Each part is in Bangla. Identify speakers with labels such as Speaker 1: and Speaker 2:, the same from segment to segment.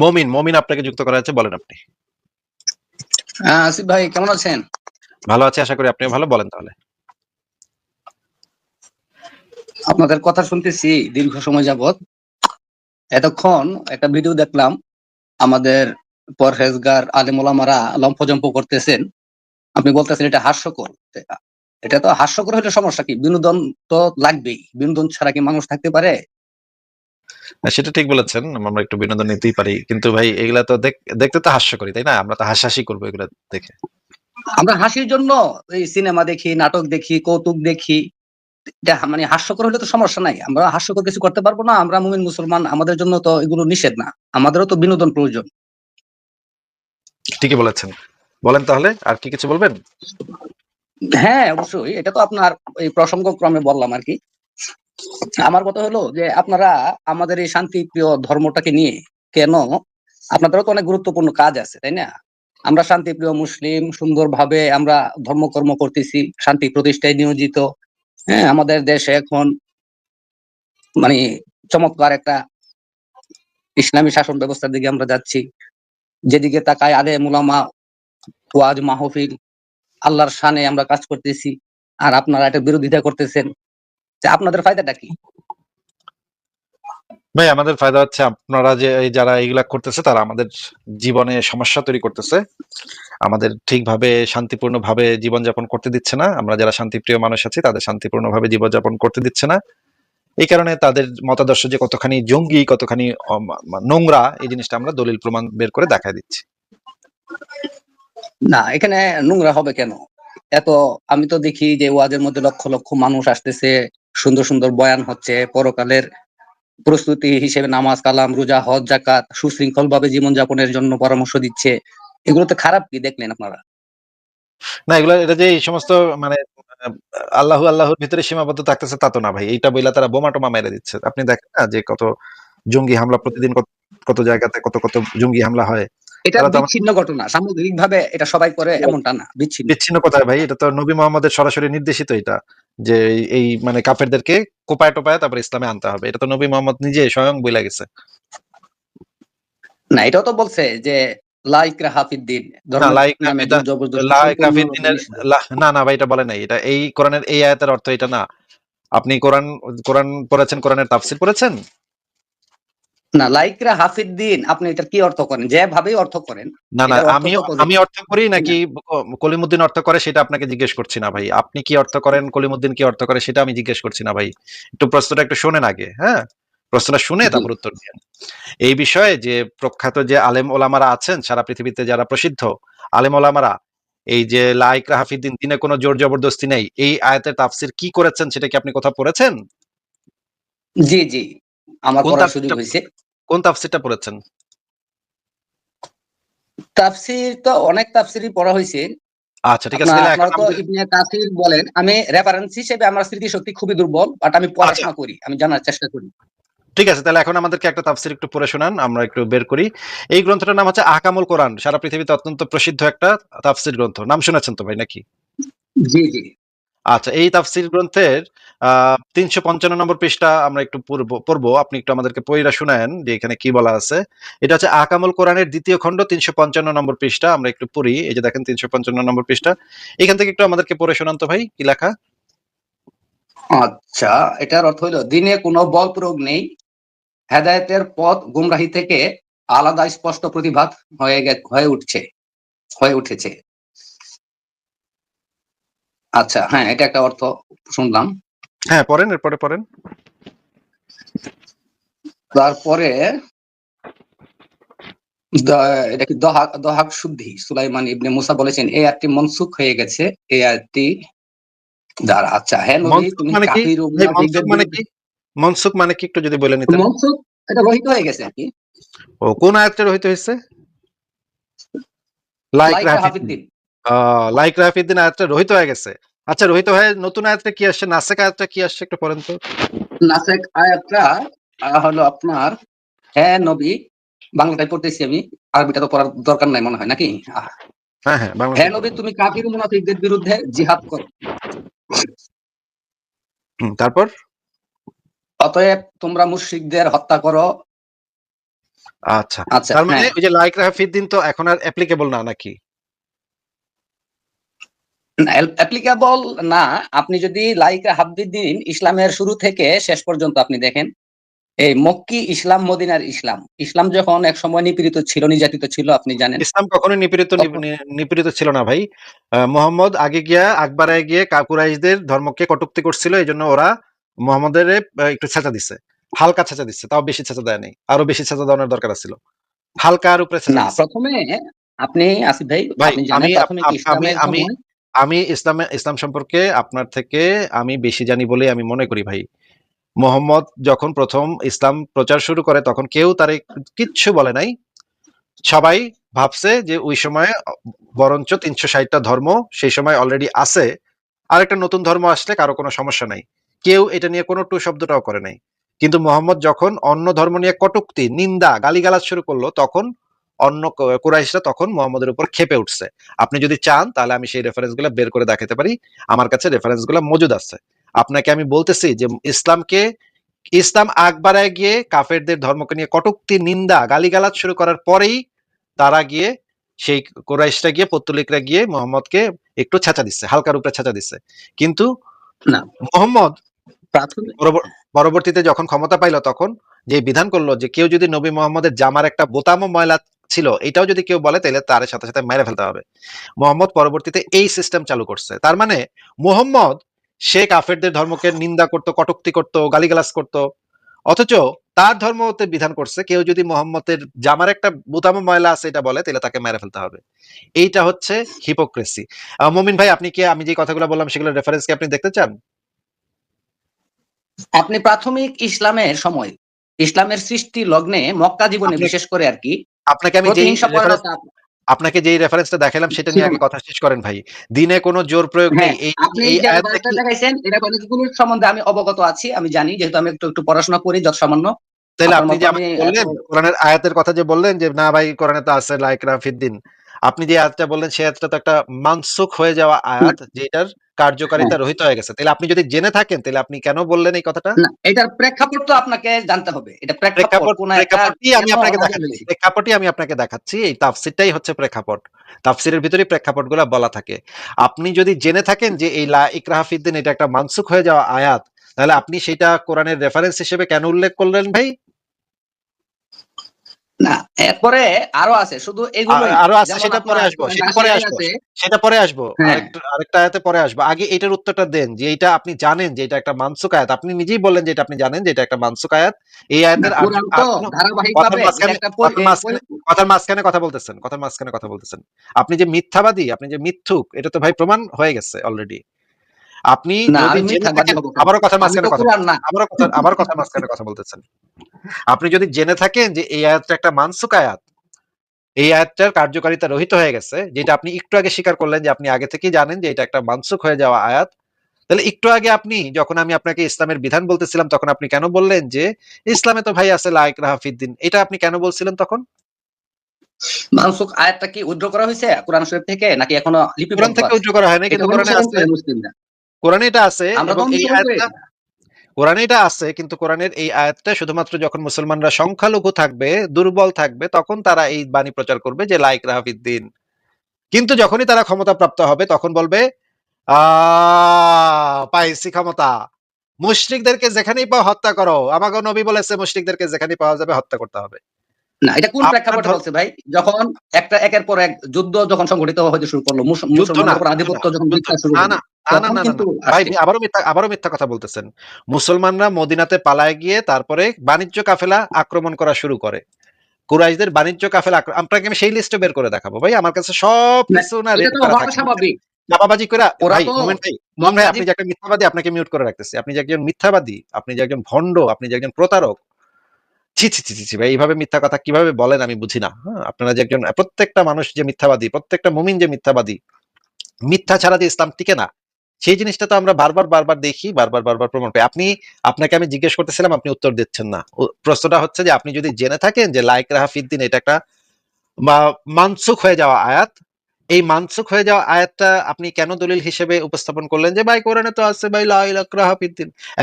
Speaker 1: মমিন মমিন আপনাকে যুক্ত করা আছে বলেন আপনি।
Speaker 2: হ্যাঁ, আসিফ ভাই কেমন আছেন?
Speaker 1: ভালো আছে আশা করি আপনিও ভালো। বলেন তাহলে।
Speaker 2: আপনাদের কথা শুনতেছি দীর্ঘ সময় যাবত এতক্ষণ একটা ভিডিও দেখলাম আমাদের পরহেজগার আলেমোলামারা লম্ফজম্প করতেছেন। আপনি বলতেছেন এটা হাস্যকর। এটা তো হাস্যকর হলে সমস্যা কি? বিনোদন তো লাগবেই। বিনোদন ছাড়া কি মানুষ থাকতে পারে?
Speaker 1: সেটা ঠিক বলেছেন আমরা একটু বিনোদন নিতেই পারি কিন্তু ভাই এগুলা তো দেখ- দেখতে তো হাস্য করি তাই না? আমরা তো হাসাহাসি করব এগুলা দেখে।
Speaker 2: আমরা হাসির জন্য এই সিনেমা দেখি নাটক দেখি কৌতুক দেখি। মানে হাস্যকর হলে তো সমস্যা নাই আমরা হাস্যকর কিছু করতে পারব না আমরা মুমিন মুসলমান আমাদের জন্য তো এগুলো নিষেধ না আমাদেরও তো বিনোদন প্রয়োজন।
Speaker 1: ঠিকই বলেছেন। বলেন তাহলে আর কি কিছু বলবেন?
Speaker 2: হ্যাঁ অবশ্যই এটা তো আপনার এই প্রসঙ্গ ক্রমে বললাম আর কি। আমার কথা হলো যে আপনারা আমাদের এই শান্তি প্রিয় ধর্মটাকে নিয়ে কেন আপনাদেরও তো অনেক গুরুত্বপূর্ণ কাজ আছে, তাই না? আমরা শান্তি প্রিয় মুসলিম, সুন্দরভাবে আমরা ধর্মকর্ম করতেছি, শান্তি প্রতিষ্ঠায় নিয়োজিত। হ্যাঁ আমাদের দেশে এখন মানে চমৎকার একটা ইসলামী শাসন ব্যবস্থার দিকে আমরা যাচ্ছি। যেদিকে তাকায় আলে মুলামা, ওয়াজ মাহফিল, আল্লাহর শানে আমরা কাজ করতেছি। আর আপনারা এটা বিরোধিতা করতেছেন। আপনাদের ফায়দাটা কি?
Speaker 1: ভাই আমাদের ফায়দা হচ্ছে আপনারা যে এই যারা এইগুলা করতেছে তারা আমাদের জীবনে সমস্যা তৈরি করতেছে। আমাদের ঠিকভাবে শান্তিপূর্ণ ভাবে জীবনযাপন করতে দিচ্ছে না। আমরা যারা শান্তিপ্রিয় মানুষ আছি তাদের শান্তিপূর্ণ ভাবে জীবনযাপন করতে দিচ্ছে না। এই কারণে তাদের মতাদর্শ যে কতখানি জঙ্গি কতখানি নোংরা এই জিনিসটা আমরা দলিল প্রমাণ বের করে দেখা দিচ্ছি।
Speaker 2: না এখানে নোংরা হবে কেন? এত আমি তো দেখি যে ওয়াজের মধ্যে লক্ষ লক্ষ মানুষ আসতেছে সুন্দর সুন্দর বয়ান হচ্ছে, পরকালের প্রস্তুতি হিসেবে নামাজ, কালাম, রোজা, হজ জাকাত সুশৃঙ্খল ভাবে জীবনযাপনের জন্য পরামর্শ দিচ্ছে। এগুলো তো খারাপ কি দেখলেন আপনারা?
Speaker 1: না, এগুলো, এটা যে এই সমস্ত মানে আল্লাহ আল্লাহর ভিতরে সীমাবদ্ধ থাকতেছে তা তো না ভাই। এইটা বইলা তারা বোমা টোমা মেরে দিচ্ছে। আপনি দেখেন না যে কত জঙ্গি হামলা প্রতিদিন কত কত জায়গাতে কত কত জঙ্গি হামলা হয়।
Speaker 2: এটা বিচ্ছিন্ন ঘটনা। সামগ্রিক ভাবে এটা সবাই করে এমনটা না বিচ্ছিন্ন।
Speaker 1: বিচ্ছিন্ন কোথায় ভাই? এটা তো নবী মোহাম্মদের সরাসরি নির্দেশিত এটা যে এই- মানে কাফেরদেরকে কোপায় টোপায় তারপর ইসলামে আনতে হবে। এটা তো নবী মোহাম্মদ নিজে স্বয়ং বইলা গেছে।
Speaker 2: না এটাও তো বলছে যে
Speaker 1: না না ভাই এটা বলে নাই। এটা এই কোরআনের এই আয়াতের অর্থ এটা না। আপনি কোরআন কোরআন পড়েছেন কোরআনের তাফসির পড়েছেন?
Speaker 2: না লাইকরা হাফিদ্দিন আপনি এটা কি অর্থ করেন? যেভাবেই অর্থ করেন
Speaker 1: না না আমি। আমি অর্থ করি নাকি কলিমুদ্দিন অর্থ করে সেটা আপনাকে জিজ্ঞেস করছি না ভাই। আপনি কি অর্থ করেন কলিমুদ্দিন কি অর্থ করে সেটা আমি জিজ্ঞেস করছি না ভাই। একটু প্রশ্নটা একটু শোনেন আগে হ্যাঁ? প্রশ্নটা শুনে। তারপর উত্তর দিন এই বিষয়ে যে প্রখ্যাত যে আলেম ওলামারা আছেন সারা পৃথিবীতে যারা প্রসিদ্ধ আলেম ওলামারা এই যে লাইক রাহাফিদ্দিন দিনে কোনো জোর জবরদস্তি নেই। এই আয়াতের তাফসির কি করেছেন সেটা কি আপনি কোথাও পড়েছেন?
Speaker 2: জি জি। আমার পড়ার সুযোগ হয়েছে।
Speaker 1: কোন তাফসিরটা পড়েছেন?
Speaker 2: তাফসির তো অনেক তাফসিরই পড়া হয়েছে।
Speaker 1: আচ্ছা ঠিক আছে
Speaker 2: আপনার- তো ইবনে কাসির বলেন আমি রেফারেন্স হিসেবে আমার স্মৃতিশক্তি খুবই দুর্বল বাট আমি
Speaker 1: আচ্ছা।
Speaker 2: পড়াশোনা করি আমি জানার চেষ্টা করি।
Speaker 1: ঠিক আছে তাহলে এখন আমাদেরকে একটা তাফসির একটু পড়ে শোনান আমরা একটু বের করি। এই গ্রন্থটার নাম হচ্ছে আহকামুল কোরআন সারা পৃথিবীতে অত্যন্ত প্রসিদ্ধ একটা তাফসির গ্রন্থ। নাম শুনেছেন তো ভাই নাকি?
Speaker 2: জি জি।
Speaker 1: আচ্ছা এই তাফসির গ্রন্থের তিনশো পঞ্চান্ন নম্বর পৃষ্ঠা আমরা একটু পড়ব আপনি একটু আমাদেরকে পইরা শুনেন যে এখানে কি বলা আছে। এটা হচ্ছে আকামল কোরআনের দ্বিতীয় খণ্ড, তিনশো পঞ্চান্ন নম্বর পৃষ্ঠা। আমরা একটু পড়ি। এই যে দেখেন, তিনশো পঞ্চান্ন নম্বর পৃষ্ঠা। এখান থেকে একটু আমাদেরকে পড়ে শোনান তো ভাই, কি লেখা?
Speaker 2: আচ্ছা এটার অর্থ হইল দিনে কোনো বল প্রয়োগ নেই, হেদায়েতের পথ গুমরাহি থেকে আলাদা স্পষ্ট প্রতিভাত হয়ে হয়ে উঠছে, হয়ে উঠেছে। আচ্ছা হ্যাঁ এটা একটা অর্থ শুনলাম।
Speaker 1: হ্যাঁ পড়েন এরপরে পড়েন।
Speaker 2: তারপরে এটা কি দহাক দহাক শুদ্ধি? সুলাইমান ইবনে মুসা বলেছেন এই আয়াতটি মনসুখ হয়ে গেছে এই আয়াতটি দ্বারা। আচ্ছা হ্যাঁ নবী তুমি
Speaker 1: মানে?
Speaker 2: কাফির
Speaker 1: মানে কি? মনসুখ মানে কি? একটু যদি বলে নিতেন।
Speaker 2: মনসুখ এটা রহিত হয়ে গেছে আর কি।
Speaker 1: ও কোন আয়াতটা রহিত হয়েছে? লাইক
Speaker 2: লাইক
Speaker 1: লাইক রাহাফিদ্দিন আয়াতটা রহিত হয়ে গেছে। আচ্ছা রহিত হয়ে নতুন আয়াতটা কি আসছে? নাসেক আয়াতটা কি আসছে? একটু পড়েন তো।
Speaker 2: নাসেক আয়াতটা হলো আপনার হ্যাঁ নবী বাংলাটাই পড়তেছি আমি। আরবিটা তো পড়ার দরকার নাই মনে হয় নাকি?
Speaker 1: হ্যাঁ হ্যাঁ বাংলা
Speaker 2: হ্যাঁ নবী তুমি কাফির মুনাফিকদের বিরুদ্ধে জিহাদ করো।
Speaker 1: হুম, তারপর?
Speaker 2: অতএব তোমরা মুশরিকদের হত্যা করো।
Speaker 1: আচ্ছা
Speaker 2: আচ্ছা
Speaker 1: তার মানে
Speaker 2: হ্যাঁ।
Speaker 1: ওই যে লাইক রাহাফিদ্দিন তো এখন আর অ্যাপ্লিকেবল না নাকি?
Speaker 2: অ্যাপ্লিকেবল না আপনি যদি লাইকা হাবিদ্দিন ইসলামের শুরু থেকে শেষ পর্যন্ত আপনি দেখেন। এই মক্কি ইসলাম মদিনার ইসলাম। ইসলাম যখন এক সময় নিপীড়িত ছিল নির্যাতিত ছিল আপনি জানেন।
Speaker 1: ইসলাম কখনোই নিপীড়িত নিপীড়িত ছিল না ভাই। মোহাম্মদ আগে গিয়া আকবরায় গিয়ে কাকুরাইশদের ধর্মকে কটুক্তি করছিল এই জন্য ওরা মোহাম্মদের একটু ছেঁচা দিছে। হালকা ছেঁচা দিচ্ছে তাও বেশি ছেঁচা দেয় নাই। আরও বেশি ছেঁচা দেওয়ার দরকার ছিল হালকা আর উপরে
Speaker 2: না প্রথমে আপনি আসিফ ভাই
Speaker 1: ভাই,
Speaker 2: আপনি জানেন
Speaker 1: আমি- আমি-
Speaker 2: ইসলামের
Speaker 1: আমি- ইসলামে, ইসলাম সম্পর্কে আপনার থেকে আমি বেশি জানি বলে আমি মনে করি ভাই। মোহাম্মদ যখন প্রথম ইসলাম প্রচার শুরু করে, তখন কেউ তার কিচ্ছু বলে নাই। সবাই ভাবছে যে ওই সময়, বরঞ্চ তিনশো ষাটটা ধর্ম সেই সময় অলরেডি আছে। আর একটা নতুন ধর্ম আসলে কারও কোনো সমস্যা নাই। কেউ এটা নিয়ে কোনো টু শব্দটাও করে নাই। কিন্তু মোহাম্মদ যখন অন্য ধর্ম নিয়ে কটুক্তি, নিন্দা, গালিগালাজ শুরু করল, তখন অন্য কুরাইশরা তখন মোহাম্মদের উপর খেপে উঠছে। আপনি যদি চান তাহলে আমি সেই রেফারেন্সগুলো বের করে দেখাতে পারি। আমার কাছে রেফারেন্সগুলো মজুদ আছে। আপনাকে আমি বলতেছি যে ইসলামকে ইসলাম আকবরায় গিয়ে কাফেরদের ধর্মকে নিয়ে কটুক্তি নিন্দা গালিগালাজ শুরু করার পরেই তারা গিয়ে সেই কোরাইশরা গিয়ে পত্তলিকরা গিয়ে মোহাম্মদকে একটু ছাঁচা দিচ্ছে হালকার উপরে ছাঁচা দিচ্ছে। কিন্তু
Speaker 2: না।
Speaker 1: মোহাম্মদ পরবর্তীতে যখন ক্ষমতা পাইলো তখন যে বিধান করল যে কেউ যদি নবী মোহাম্মদের জামার একটা বোতামও ময়লা ছিল এটাও যদি কেউ বলে তাহলে তার সাথে সাথে মেরে ফেলতে হবে। মোহাম্মদ পরবর্তীতে এই সিস্টেম চালু করছে। তার মানে মোহাম্মদ সে কাফেরদের ধর্মকে নিন্দা করত কটুক্তি করত গালিগালাজ করত অথচ তার ধর্মতে বিধান করছে কেউ যদি মোহাম্মদের জামার একটা বোতামও ময়লা আছে এটা বলে তাহলে তাকে মেরে ফেলতে হবে। এইটা হচ্ছে হিপোক্রেসি মমিন ভাই আপনি কি আমি যে কথাগুলো বললাম সেগুলো রেফারেন্স কি আপনি দেখতে চান?
Speaker 2: আপনি প্রাথমিক ইসলামের সময় ইসলামের সৃষ্টি লগ্নে মক্কা জীবনে বিশেষ করে আর কি
Speaker 1: আপনাকে আমি যেই আপনাকে যেই রেফারেন্সটা দেখালাম সেটা নিয়ে আগে কথা শেষ করেন ভাই। দিনে কোনো জোর প্রয়োগ নেই।
Speaker 2: হ্যাঁ,
Speaker 1: এই এই আয়াতটা
Speaker 2: দেখাইছেন এটা অনেকগুলোর সম্বন্ধে আমি অবগত আছি আমি জানি যেহেতু আমি একটু একটু পড়াশোনা করি যত সামান্য
Speaker 1: তাহলে আপনি যে আমাকে
Speaker 2: আমি
Speaker 1: বললেন কোরআনের আয়াতের কথা যে বললেন যে না ভাই কোরআনে তো আছে লাইক রাফিদ্দিন আপনি যে আয়াতটা বললেন সেই আয়াতটা তো একটা মানসুখ হয়ে যাওয়া আয়াত যেটার কার্যকারিতা। রহিত হয়ে গেছে। তাহলে আপনি যদি জেনে থাকেন তাহলে আপনি কেন বললেন এই কথাটা?
Speaker 2: না এটার প্রেক্ষাপট তো আপনাকে জানতে হবে। এটা প্রেক্ষাপট
Speaker 1: প্রেক্ষাপটই আমি আপনাকে দেখাচ্ছি? প্রেক্ষাপটই আমি আপনাকে দেখাচ্ছি। এই তাফসিরটাই হচ্ছে প্রেক্ষাপট। তাফসিরের ভিতরেই প্রেক্ষাপটগুলো বলা থাকে। আপনি যদি জেনে থাকেন যে এই লা ইকরাহাফিদ্দিন এটা একটা মানসুখ হয়ে যাওয়া আয়াত তাহলে আপনি সেটা কোরআনের রেফারেন্স হিসেবে কেন উল্লেখ করলেন ভাই?
Speaker 2: না এরপরে আরও আছে শুধু এগুলো
Speaker 1: আরও আছে, সেটা পরে আসব, সেটা পরে আসব। সেটা পরে আসব।
Speaker 2: হ্যাঁ।
Speaker 1: আরেকটা আরেকটা আয়াতে পরে আসব। আগে এটার উত্তরটা দেন যে এটা আপনি জানেন যে এটা একটা মানসুক আয়াত। আপনি নিজেই বললেন যে এটা আপনি জানেন যে এটা একটা মানসুক আয়াত। এই আয়াতের কথার মাঝখানে কথা বলতেছেন কথার মাঝখানে কথা বলতেছেন। আপনি যে মিথ্যাবাদী আপনি যে মিথ্যুক এটা তো ভাই প্রমাণ হয়ে গেছে অলরেডি আপনি আবারও কথার মাঝখানে কথা আবারও কথা আবারও কথা মাঝখানে কথা বলতেছেন। আপনি যদি জেনে থাকেন যে এই আয়াতটা একটা মানসুক আয়াত এই আয়াতটার কার্যকারিতা রহিত হয়ে গেছে যেটা আপনি একটু আগে স্বীকার করলেন যে আপনি আগে থেকেই জানেন যে এটা একটা মানসুক হয়ে যাওয়া আয়াত তাহলে একটু আগে আপনি যখন আমি আপনাকে ইসলামের বিধান বলতেছিলাম তখন আপনি কেন বললেন যে ইসলামে তো ভাই আছে লাইক রাহাফিদ্দিন এটা আপনি কেন বলছিলেন তখন?
Speaker 2: মানসুক আয়াতটা কি উদ্র করা হয়েছে কোরআন শরীফ থেকে নাকি
Speaker 1: এখনও
Speaker 2: লিপিবদ্ধ
Speaker 1: থেকে? উদ্র করা হয়নি কিন্তু কোরআনে আছে
Speaker 2: মুসলিমরা
Speaker 1: কোরআনে এটা আছে এবং এই আয়াতটা কোরআনে এটা আছে কিন্তু কোরআনের এই আয়াতটা শুধুমাত্র যখন মুসলমানরা সংখ্যালঘু থাকবে দুর্বল থাকবে তখন তারা এই বাণী প্রচার করবে যে লাইক রাহাফিদ্দিন। কিন্তু যখনই তারা ক্ষমতা প্রাপ্ত হবে তখন বলবে পাইছি ক্ষমতা। মুশরিকদেরকে যেখানেই পাও হত্যা করো। আমাকে নবী বলেছে মুশরিকদেরকে যেখানেই পাওয়া যাবে হত্যা করতে হবে।
Speaker 2: না এটা কোন প্রেক্ষাপটে বলছে ভাই? যখন একটা একের পর এক যুদ্ধ যখন সংঘটিত হতে শুরু করল মুসলমানদের আধিপত্য যখন শুরু
Speaker 1: না, না, না, না,
Speaker 2: তখন
Speaker 1: না, না,
Speaker 2: কিন্তু
Speaker 1: না। ভাই আবারও মিথ্যা আবারও মিথ্যা কথা বলতেছেন। মুসলমানরা মদিনাতে পালায় গিয়ে তারপরে বাণিজ্য কাফেলা আক্রমণ করা শুরু করে। কুরাইশদের বাণিজ্য কাফেলা আপনাকে আমি সেই লিস্টে বের করে দেখাবো? ভাই আমার কাছে সব কিছু না
Speaker 2: স্বাভাবিক।
Speaker 1: চাপাবাজি করে
Speaker 2: ওরা
Speaker 1: ভাই আপনি যে একটা মিথ্যাবাদী আপনাকে মিউট করে রাখতেছি। আপনি যে একজন মিথ্যাবাদী আপনি যে একজন ভণ্ড আপনি যে একজন প্রতারক। ছি ছি ছি ছি, ছি ভাই এইভাবে মিথ্যা কথা কীভাবে বলেন আমি বুঝি না। হ্যাঁ আপনারা যে একজন প্রত্যেকটা মানুষ যে মিথ্যাবাদী প্রত্যেকটা মুমিন যে মিথ্যাবাদী মিথ্যা ছাড়া যে ইসলাম টিকে না। সেই জিনিসটা তো আমরা বারবার বারবার দেখি, বারবার বারবার প্রমাণ পাই। আপনি, আপনাকে আমি জিজ্ঞেস করতেছিলাম, আপনি উত্তর দিচ্ছেন না। প্রশ্নটা হচ্ছে যে, আপনি যদি জেনে থাকেন যে লাইক রাহাফিদ্দিন এটা একটা মানসুখ হয়ে যাওয়া আয়াত। এই মানসুখ হয়ে যাওয়া আয়াতটা আপনি কেন দলিল হিসেবে উপস্থাপন করলেন যে, ভাই, কোরআনে তো আছে, ভাই, লা ইলাহা ইল্লাল্লাহ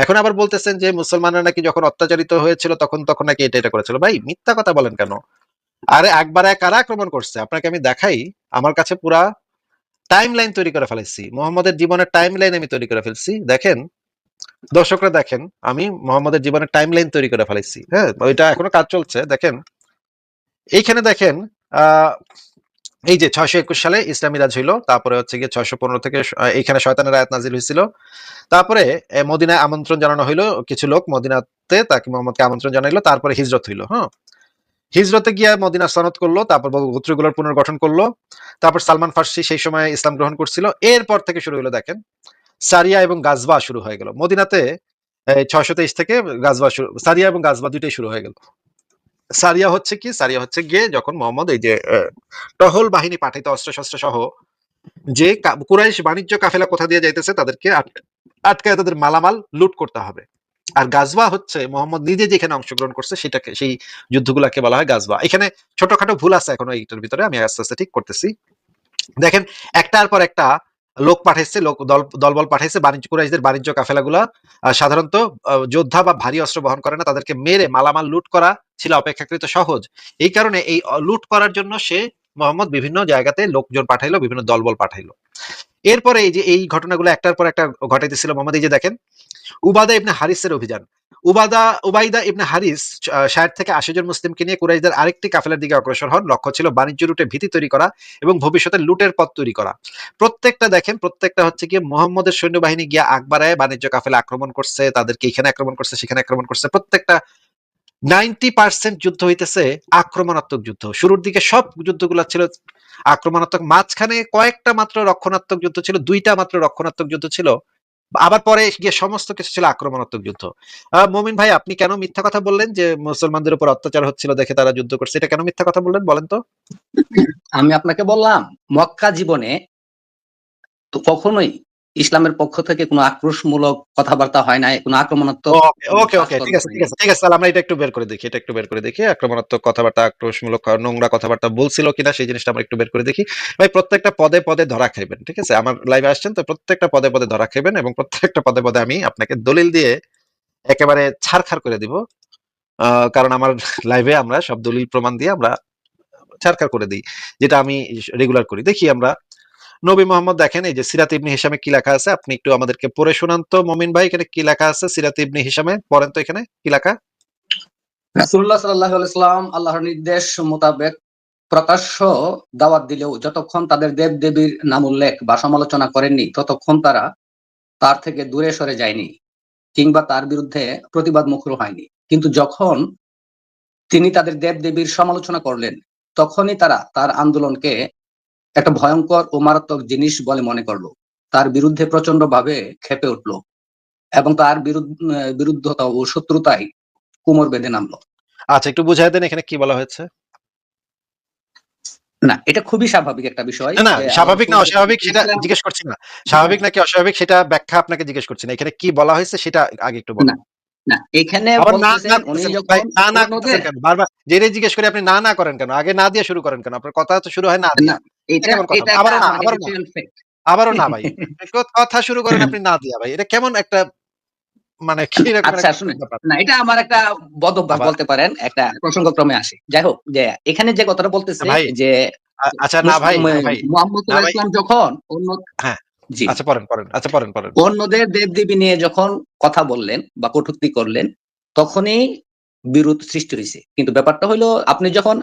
Speaker 1: এখন আবার বলতেছেন যে, মুসলমানরা নাকি যখন অত্যাচারিত হয়েছিল, তখন তখন নাকি এটা এটা করেছিল। ভাই, মিথ্যা কথা বলেন কেন? আরে, একবার এক কারা আক্রমণ করছে। আপনাকে আমি দেখাই, আমার কাছে পুরা টাইম লাইন তৈরি করে ফেলেছি মোহাম্মদের জীবনের টাইম লাইন আমি তৈরি করে ফেলছি। দেখেন, দর্শকরা দেখেন, আমি মোহাম্মদের জীবনের টাইম লাইন তৈরি করে ফেলেছি হ্যাঁ ওইটা এখনও কাজ চলছে। দেখেন, এইখানে দেখেন এই যে ছয়শো একুশ সালে ইসলামী রাজ হইল, তারপরে হচ্ছে গিয়ে ছয়শো পনেরো থেকে এইখানে শয়তানের আয়াত নাজিল হয়েছিল তারপরে মদিনায় আমন্ত্রণ জানানো হইল কিছু লোক। মদিনাতে তাকে মোহাম্মদকে আমন্ত্রণ জানাইলো, তারপরে হিজরত হইল হ্যাঁ। হিজরতে গিয়ে মদিনা সনদ করল, তারপর গোত্রগুলোর পুনর্গঠন করল, তারপর সালমান ফার্সি সেই সময় ইসলাম গ্রহণ করছিল। এরপর থেকে শুরু হলো, দেখেন, সারিয়া এবং গাজবা শুরু হয়ে গেল। মদিনাতে ছয়শো তেইশ থেকে গাজবা শুরু, সারিয়া এবং গাজবা দুইটাই শুরু হয়ে গেল। সারিয়া হচ্ছে কি? সারিয়া হচ্ছে গিয়ে যখন মোহাম্মদ এই যে টহল বাহিনী পাঠাইতে অস্ত্র শস্ত্র সহ, যে কুরাইশ বাণিজ্য কাফেলা কোথা দিয়ে যাইতেছে, তাদেরকে আট- আটকায় তাদের মালামাল লুট করতে হবে। আর গাজবা হচ্ছে, মোহাম্মদ নিজে যেখানে অংশগ্রহণ করছে, সেটাকে, সেই যুদ্ধগুলাকে বলা হয় গাজবা এখানে ছোটখাটো ভুল আছে এখনও এইটার ভিতরে, আমি আস্তে আস্তে ঠিক করতেছি। দেখেন, একটার পর একটা লোক পাঠাইছে, লোক, দল, দলবল পাঠাইছে, বাণিজ্য, কুরাইশদের বাণিজ্য কাফেলাগুলা। সাধারণত যোদ্ধা বা ভারী অস্ত্র বহন করে না, তাদেরকে মেরে মালামাল লুট করা ছিল অপেক্ষাকৃত সহজ। এই কারণে এই লুট করার জন্য সে মোহাম্মদ বিভিন্ন জায়গাতে লোকজন পাঠাইলো, বিভিন্ন দলবল পাঠাইলো। এরপরে এই যে, এই ঘটনাগুলো একটার পর একটা ঘটাইতেছিল মোহাম্মদ, এই যে দেখেন উবাদা ইবনে হারিসের অভিযান। উবাদা, উবাইদা ইবনে হারিস ষাট থেকে আশি জন মুসলিমকে নিয়ে কুরাইশদের আরেকটি কাফেলার দিকে অগ্রসর হন। লক্ষ্য ছিল বাণিজ্য রুটে ভীতি তৈরি করা এবং ভবিষ্যতে লুটের পথ তৈরি করা। প্রত্যেকটা দেখেন, প্রত্যেকটা হচ্ছে গিয়ে মোহাম্মদের সৈন্যবাহিনী গিয়ে আকবরায় বাণিজ্য কাফেলা আক্রমণ করছে, তাদেরকে এখানে আক্রমণ করছে, সেখানে আক্রমণ করছে। প্রত্যেকটা নাইনটি পার্সেন্ট যুদ্ধ হইতেছে আক্রমণাত্মক যুদ্ধ। শুরুর দিকে সব যুদ্ধগুলো ছিল আক্রমণাত্মক। মাঝখানে কয়েকটা মাত্র রক্ষণাত্মক যুদ্ধ ছিল, দুইটা মাত্র রক্ষণাত্মক যুদ্ধ ছিল। আবার পরে গিয়ে সমস্ত কিছু ছিল আক্রমণাত্মক যুদ্ধ। মমিন ভাই, আপনি কেন মিথ্যা কথা বললেন যে মুসলমানদের উপর অত্যাচার হচ্ছিল দেখে তারা যুদ্ধ করছে? এটা কেন মিথ্যা কথা বললেন, বলেন তো।
Speaker 2: আমি আপনাকে বললাম, মক্কা জীবনে তো কখনোই ইসলামের পক্ষ থেকে কোনো আক্রোশমূলক কথাবার্তা হয় নাই কোনো আক্রমণাত্মক
Speaker 1: ওকে ওকে ঠিক আছে ঠিক আছে ঠিক আছে তাহলে আমরা এটা একটু বের করে দেখি এটা একটু বের করে দেখি আক্রমণাত্মক কথাবার্তা আক্রোশমূলক নোংরা কথাবার্তা বলছিল কিনা সেই জিনিসটা আমরা একটু বের করে দেখি। ভাই প্রত্যেকটা পদে পদে ধরা খাইবেন ঠিক আছে? আমার লাইভে আসছেন তো প্রত্যেকটা পদে পদে ধরা খাইবেন এবং প্রত্যেকটা পদে পদে আমি আপনাকে দলিল দিয়ে একেবারে ছাড়খাড় করে দিব। কারণ আমার লাইভে আমরা সব দলিল প্রমাণ দিয়ে আমরা ছাড়খাড় করে দিই যেটা আমি রেগুলার করি। দেখি আমরা নবী মোহাম্মদ দেখেন, এই যে সিরাত ইবনে হিসামে কি লেখা আছে? আপনি একটু আমাদেরকে পড়ে শোনান তো, মমিন ভাই, এখানে কি লেখা আছে সিরাত ইবনে হিসামে পড়েন তো এখানে, কি লেখা?
Speaker 2: রাসূলুল্লাহ সাল্লাল্লাহু আলাইহি সাল্লাম আল্লাহর নির্দেশ মোতাবেক প্রকাশ্য দাওয়াত দিলেও যতক্ষণ তাদের দেব দেবীর নাম উল্লেখ বা সমালোচনা করেননি, ততক্ষণ তারা তার থেকে দূরে সরে যায়নি কিংবা তার বিরুদ্ধে প্রতিবাদ মুখর হয়নি। কিন্তু যখন তিনি তাদের দেব দেবীর সমালোচনা করলেন, তখনই তারা তার আন্দোলনকে একটা ভয়ঙ্কর ও মারাত্মক জিনিস বলে মনে করল। তার বিরুদ্ধে প্রচণ্ড ভাবে খেপে উঠল এবং তার বিরুদ্ধ বিরুদ্ধতা ও শত্রুতায় কুমোর বেঁধে নামলো।
Speaker 1: আচ্ছা একটু বুঝাই দেন এখানে কি বলা হয়েছে।
Speaker 2: না এটা খুবই স্বাভাবিক একটা বিষয়
Speaker 1: না না স্বাভাবিক না অস্বাভাবিক সেটা জিজ্ঞেস করছি না। স্বাভাবিক নাকি অস্বাভাবিক সেটা ব্যাখ্যা আপনাকে জিজ্ঞেস করছি না। এখানে কি বলা হয়েছে সেটা আগে একটু বলুন।
Speaker 2: না, এখানে
Speaker 1: বারবার জিজ্ঞেস করে আপনি না না করেন কেন? আগে না দিয়ে শুরু করেন কেন? আপনার কথা তো শুরু হয় না দিয়ে।
Speaker 2: না, এটা
Speaker 1: কেমন কথা? আবারও না, ভাই। শুরু করেন আপনি না দিয়া ভাই। এটা কেমন একটা মানে
Speaker 2: আচ্ছা, না এটা আমার একটা বলতে পারেন একটা প্রসঙ্গক্রমে আসে। যাই হোক যে এখানে যে কথাটা বলতেছে
Speaker 1: ভাই,
Speaker 2: যে
Speaker 1: আচ্ছা না ভাই ভাই।
Speaker 2: মোহাম্মদ ইসলাম যখন অন্য
Speaker 1: হ্যাঁ।
Speaker 2: জি
Speaker 1: আচ্ছা আচ্ছা
Speaker 2: অন্যদের দেবদেবী নিয়ে যখন কথা বললেন বা কটূক্তি করলেন তখনই বিরোধ সৃষ্টি হয়েছে কিন্তু ব্যাপারটা হলো আপনি যখন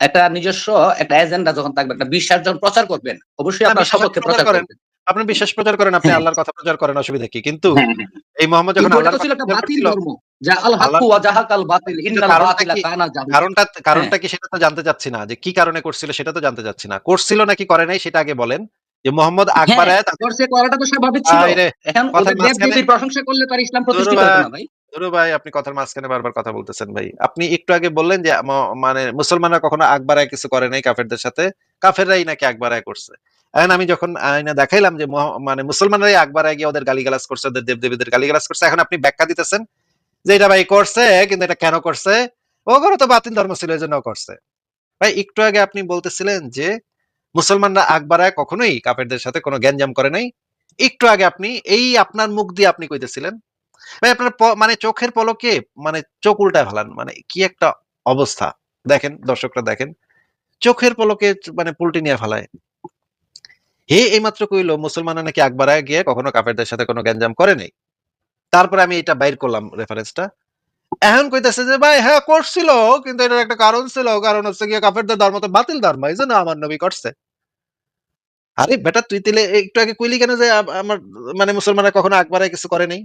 Speaker 2: একটা নিজস্ব একটা এজেন্ডা যখন থাকবে একটা বিশ্বাস যখন প্রচার করবেন অবশ্যই আপনার সপক্ষে
Speaker 1: প্রচার করেন।
Speaker 2: করবেন
Speaker 1: আপনি বিশ্বাস প্রচার করেন আপনি
Speaker 2: হ্যাঁ।
Speaker 1: আল্লাহর কথা প্রচার করেন অসুবিধা কি কিন্তু
Speaker 2: হ্যাঁ, হ্যাঁ।
Speaker 1: এই মোহাম্মদ যখন আল্লাহর
Speaker 2: ছিল
Speaker 1: কথা
Speaker 2: একটা
Speaker 1: প্রচার
Speaker 2: বাতিল ধর্ম যা আল হাক্কু ওয়া জাহাকাল বাতিল ইন্নাল
Speaker 1: কারণটা
Speaker 2: বাতিলা
Speaker 1: কি?
Speaker 2: কানা জাহুকা
Speaker 1: কারণটা। কারণটা কি সেটা তো জানতে চাচ্ছি না যে কি কারণে করছিল সেটা তো জানতে চাচ্ছি না করছিল নাকি করে নাই সেটা আগে বলেন যে মোহাম্মদ আকবর
Speaker 2: হ্যাঁ, করছে করাটা তো স্বাভাবিক ছিল। এখন ওদের দেব প্রশংসা করলে তার ইসলাম প্রতিষ্ঠিত
Speaker 1: ধন্যবাদ।
Speaker 2: না ভাই।
Speaker 1: ধরু ভাই আপনি কথার মাঝখানে বারবার কথা বলতেছেন ভাই। আপনি একটু আগে বললেন যে মানে মুসলমানরা কখনো আকবরায় কিছু করে নাই কাফেরদের সাথে। কাফেররাই নাকি আকবরায় করছে। এখন আমি যখন আয়না দেখাইলাম যে মানে মুসলমানরাই আকবরায় গিয়ে ওদের গালিগালাজ করছে ওদের দেবদেবীদের গালিগালাজ করছে এখন আপনি ব্যাখ্যা দিতেছেন যে এটা ভাই করছে কিন্তু এটা কেন করছে? ও করে তো বাতিল ধর্ম ছিল এই জন্য করছে। ভাই একটু আগে আপনি বলতেছিলেন যে মুসলমানরা আগ বাড়ায় কখনোই কাফেরদের সাথে কোনো গ্যাঞ্জাম করে নাই। একটু আগে আপনি এই আপনার মুখ দিয়ে আপনি কইতেছিলেন, ভাই আপনার মানে চোখের পলকে মানে চোখ উল্টায় ফেলান মানে কি একটা অবস্থা। দেখেন, দর্শকরা দেখেন, চোখের পলকে মানে পুলটি নিয়ে ফেলায়। হে এইমাত্র কইলো, মুসলমানরা নাকি আকবরায় গিয়ে কখনো কাফেরদের সাথে কোনো গ্যাঞ্জাম করে নাই। তারপরে আমি এটা বাইর করলাম রেফারেন্সটা এখন কইতেছে যে, ভাই হ্যাঁ করছিল, কিন্তু এটার একটা কারণ ছিল। কারণ হচ্ছে গিয়ে কাফেরদের ধর্ম তো বাতিল ধর্ম। এই জন্য আমার নবী করছে। আরে বেটা, তুই তিলে একটু আগে কইলি কেন যে আম- আমার মানে মুসলমানরা কখনো আকবরায় কিছু করে নাই?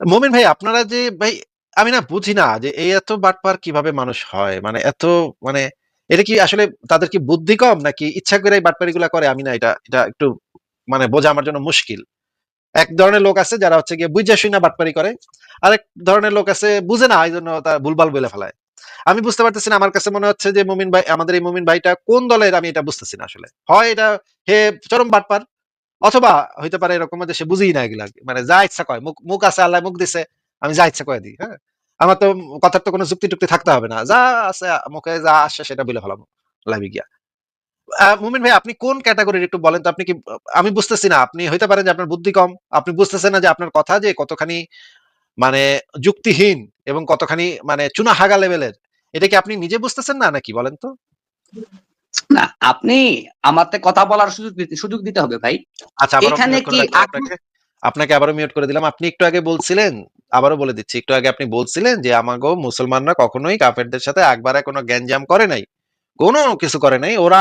Speaker 1: মোমিন ভাই, আপনারা যে, ভাই, আমি না বুঝি না যে এই এত বাটপার কীভাবে মানুষ হয়? মানে এত মানে এটা কি আসলে তাদের কি বুদ্ধি কম নাকি ইচ্ছা করে এই বাটপারি গুলা করে? আমি না এটা এটা একটু মানে বোঝা আমার জন্য মুশকিল। এক ধরনের লোক আছে যারা হচ্ছে গিয়ে বুঝা শুই না বাটপারি করে। আরেক ধরনের লোক আছে বুঝে না এই জন্য তার ভুলভাল বলে ফেলায়। আমি বুঝতে পারতেছি না, আমার কাছে মনে হচ্ছে যে মুমিন ভাই, আমাদের এই মুমিন ভাইটা কোন দলের আমি এটা বুঝতেছি না আসলে। হয় এটা হে চরম বাটপার, অথবা হইতে পারে এরকম যে সে বুঝেই না এগুলা মানে যা ইচ্ছা কয়, মুখ মুখ আছে, আল্লাহ মুখ দিছে, আমি যা ইচ্ছা কয়ে দিই হ্যাঁ? আমার তো কথার তো কোনো যুক্তি টুক্তি থাকতে হবে না, যা আছে, মুখে যা আসছে সেটা বলে ফেলাম লাইভে গিয়া। মুমিন ভাই, আপনি কোন ক্যাটাগরির একটু বলেন তো, আপনি কি, আমি বুঝতেছি না, আপনি হইতে পারেন যে আপনার বুদ্ধি কম, আপনি বুঝতেছেন না যে আপনার কথা যে কতখানি মানে যুক্তিহীন এবং কতখানি মানে চুনা হাগা লেভেলের এটা কি আপনি নিজে বুঝতেছেন না নাকি বলেন তো?
Speaker 2: না আপনি আমাতে কথা বলার সুযোগ সুযোগ দিতে হবে ভাই।
Speaker 1: আচ্ছা
Speaker 2: এখানে কি
Speaker 1: আপনাকে। আবারও মিউট করে দিলাম। আপনি একটু আগে বলছিলেন আবারও বলে দিচ্ছি একটু আগে আপনি বলছিলেন যে আমাগো মুসলমানরা কখনোই কাফেরদের সাথে আকবারে কোনো গ্যাঞ্জাম করে নাই। কোনো কিছু করে নাই। ওরা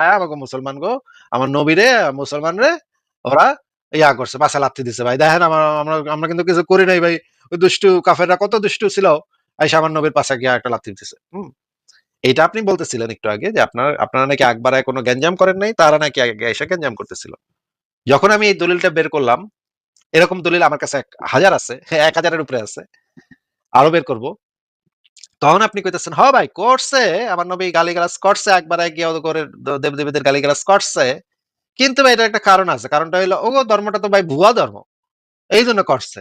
Speaker 1: আয়া আমাগো মুসলমান গো আমার নবীরে মুসলমান রে ওরা ইয়া করছে বাসা লাথি দিছে ভাই। দেখেন আমার আমরা আমরা কিন্তু কিছু করি নাই ভাই। ওই দুষ্টু কাফেররা কত দুষ্টু ছিল। আইসা আমার নবীর পাশে গিয়ে একটা লাথি দিছে হুম। এইটা আপনি বলতেছিলেন একটু আগে যে আপনার আপনারা নাকি আকবারায় কোনো গ্যাঞ্জাম করেন নাই তারা নাকি আগে এসে গ্যাঞ্জাম করতেছিল। যখন আমি এই দলিলটা বের করলাম এরকম দলিল আমার কাছে এক হাজার আছে হ্যাঁ, এক হাজারের উপরে আছে আরও বের করব। তখন আপনি কইতেছেন হ ভাই করছে আমার নবী গালিগালাজ করছে একবার গিয়ে করে দেব দেবীদের গালিগালাজ করছে। কিন্তু ভাই এটা একটা কারণ আছে কারণটা হইল ও ধর্মটা তো ভাই ভুয়া ধর্ম। এই জন্য করছে।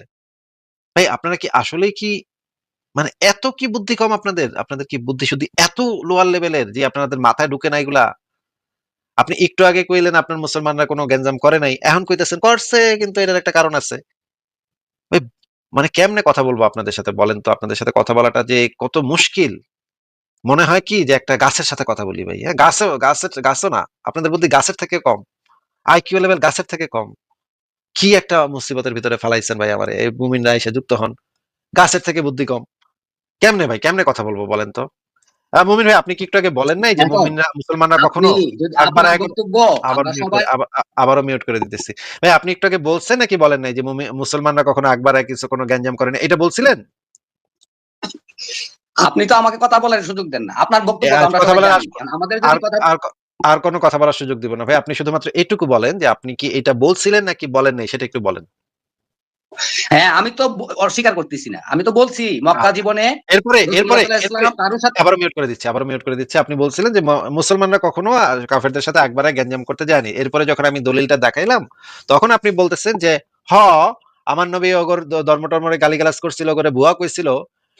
Speaker 1: ভাই আপনারা কি আসলেই কি মানে এত কি বুদ্ধি কম আপনাদের? আপনাদের কি বুদ্ধি শুদ্ধি এত লোয়ার লেভেলের যে আপনাদের মাথায় ঢুকে না এগুলা? আপনি একটু আগে কইলেন আপনার মুসলমানরা কোনো গ্যাঞ্জাম করে নাই, এখন কইতেছেন করছে কিন্তু এটার একটা কারণ আছে। মানে কেমনে কথা বলব আপনাদের সাথে বলেন তো? আপনাদের সাথে কথা বলাটা যে কত মুশকিল। মনে হয় কি যে একটা গাছের সাথে কথা বলি ভাই হ্যাঁ? গাছও, গাছের, গাছও না, আপনাদের বুদ্ধি গাছের থেকে কম। আইকিউ লেভেল গাছের থেকে কম। কি একটা মুসিবতের ভিতরে ফেলাইছেন ভাই আমার? এই মুমিনরা এসে যুক্ত হন। গাছের থেকে বুদ্ধি কম। কেমনে ভাই কেমনে কথা বলব বলেন তো? মুমিন ভাই আপনি কি একটু আগে বলেন নাই যে মুমিনরা মুসলমানরা কখনো একবার আবার আবারও মিউট করে দিতেছি। ভাই আপনি একটু আগে বলছেন নাকি বলেন নাই যে মুসলমানরা কখনো আকবার কিছু কোনো গ্যাঞ্জাম করেন এটা বলছিলেন?
Speaker 2: আপনি তো আমাকে কথা বলার সুযোগ দেন না। আপনার বক্তব্য আমরা
Speaker 1: কথা বলার
Speaker 2: আমাদের
Speaker 1: আর কোনো কথা বলার সুযোগ দিব না। ভাই আপনি শুধুমাত্র এটুকু বলেন যে আপনি কি এটা বলছিলেন নাকি বলেন নাই সেটা একটু বলেন।
Speaker 2: হ্যাঁ আমি তো অস্বীকার করতেছি না। আমি তো বলছি মক্কা জীবনে
Speaker 1: এরপরে এরপরে আবারও মিউট করে দিচ্ছি আবারও মিউট করে দিচ্ছি। আপনি বলছিলেন যে মুসলমানরা কখনো কাফেরদের সাথে একবারে গ্যাঞ্জাম করতে যায়নি। এরপরে যখন আমি দলিলটা দেখাইলাম তখন আপনি বলতেছেন যে হ আমার নবী অগর ধর্ম টর্মরে গালিগালাজ করছিল করে ভুয়া কইছিল।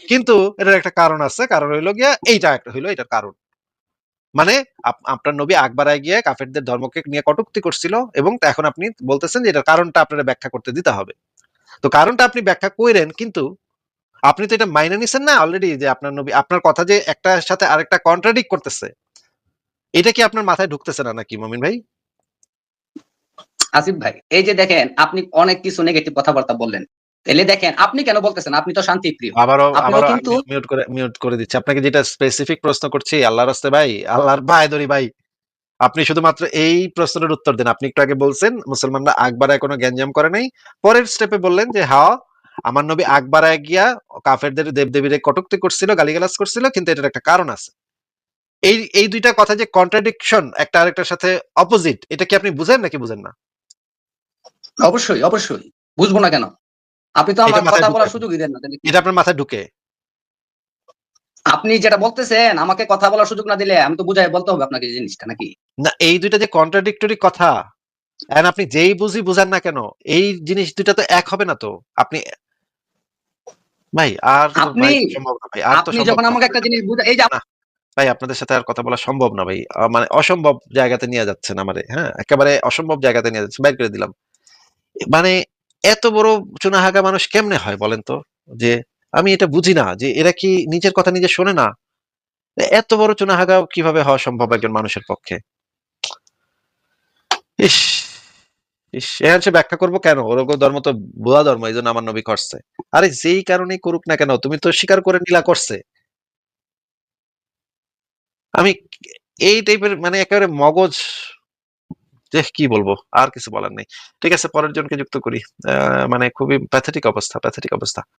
Speaker 1: কিন্তু এটার একটা কারণ আছে। কারণ হইল গিয়া এইটা একটা হইল এটার কারণ। মানে আপনার নবী আকবরায় গিয়ে কাফেরদের ধর্মকে নিয়ে কটুক্তি করছিল এবং এখন আপনি বলতেছেন যে এটার কারণটা আপনারা ব্যাখ্যা করতে দিতে হবে। তো কারণটা আপনি ব্যাখ্যা কইরেন কিন্তু আপনি তো এটা মাইনে নিছেন না অলরেডি যে আপনার নবী আপনার কথা যে একটার সাথে আরেকটা কন্ট্রাডিক্ট করতেছে এটা কি আপনার মাথায় ঢুকতেছে না নাকি মমিন ভাই?
Speaker 2: আসিফ ভাই এই যে দেখেন আপনি অনেক কিছু নেগেটিভ কথাবার্তা বললেন। তাহলে দেখেন আপনি কেন বলতেছেন? আপনি তো শান্তি প্রিয়।
Speaker 1: আবারও আবারও
Speaker 2: কিন্তু-
Speaker 1: মিউট করে মিউট করে দিচ্ছি। আপনাকে যেটা স্পেসিফিক প্রশ্ন করছি আল্লাহর রাস্তে ভাই আল্লাহর ভাই দরি ভাই। আপনি শুধুমাত্র এই প্রশ্নের উত্তর দেন। আপনি একটু আগে বলছেন মুসলমানরা আকবরায় কোনো গ্যাঞ্জাম করে নাই। পরের স্টেপে বললেন যে হ্যাঁ আমার নবী আকবরায় গিয়া কাফেরদের দেবদেবীরে কটুক্তি করছিল গালিগালাজ করছিল কিন্তু এটার একটা কারণ আছে। এই এই দুইটা কথা যে কন্ট্রাডিকশন একটা আরেকটার সাথে অপোজিট এটা কি আপনি বুঝেন নাকি বুঝেন না?
Speaker 2: অবশ্যই অবশ্যই। বুঝব না কেন? আপনি তো আমার কথা বলার সুযোগই দেন না
Speaker 1: এটা আপনার মাথায় ঢুকে।
Speaker 2: আপনি যেটা বলতেছেন আমাকে কথা বলার সুযোগ না দিলে আমি তো বুঝাই বলতে হবে আপনাকে জিনিসটা নাকি?
Speaker 1: না এই দুইটা যে কন্ট্রাডিক্টরি কথা এখন আপনি যেই বুঝি বুঝান না কেন এই জিনিস দুইটা তো এক হবে না তো। আপনি ভাই আর
Speaker 2: আপনি- আপনি যখন আমাকে একটা জিনিস বুঝা এই যে
Speaker 1: ভাই আপনাদের সাথে আর কথা বলা সম্ভব না ভাই। মানে অসম্ভব জায়গাতে নিয়ে যাচ্ছেন আমারে হ্যাঁ? একেবারে অসম্ভব জায়গাতে নিয়ে যাচ্ছেন বাইর করে দিলাম। মানে এত বড় চুনাহাগা মানুষ কেমনে হয় বলেন তো? যে আমি এটা বুঝি না যে এরা কি নিজের কথা নিজে শোনে না? এত বড় চুনাহাগা কীভাবে হওয়া সম্ভব একজন মানুষের পক্ষে? ইস ব্যাখ্যা করব কেন? ওরকম ধর্ম তো ভুয়া ধর্ম, এই জন্য আমার নবী করছে। আরে যেই কারণেই করুক না কেন, তুমি তো স্বীকার করে নিলা করছে। আমি এই টাইপের মানে একেবারে মগজ কি বলব, আর কিছু বলার নেই। ঠিক আছে, পরের জনকে যুক্ত করি। মানে খুবই প্যাথেটিক অবস্থা প্যাথেটিক অবস্থা।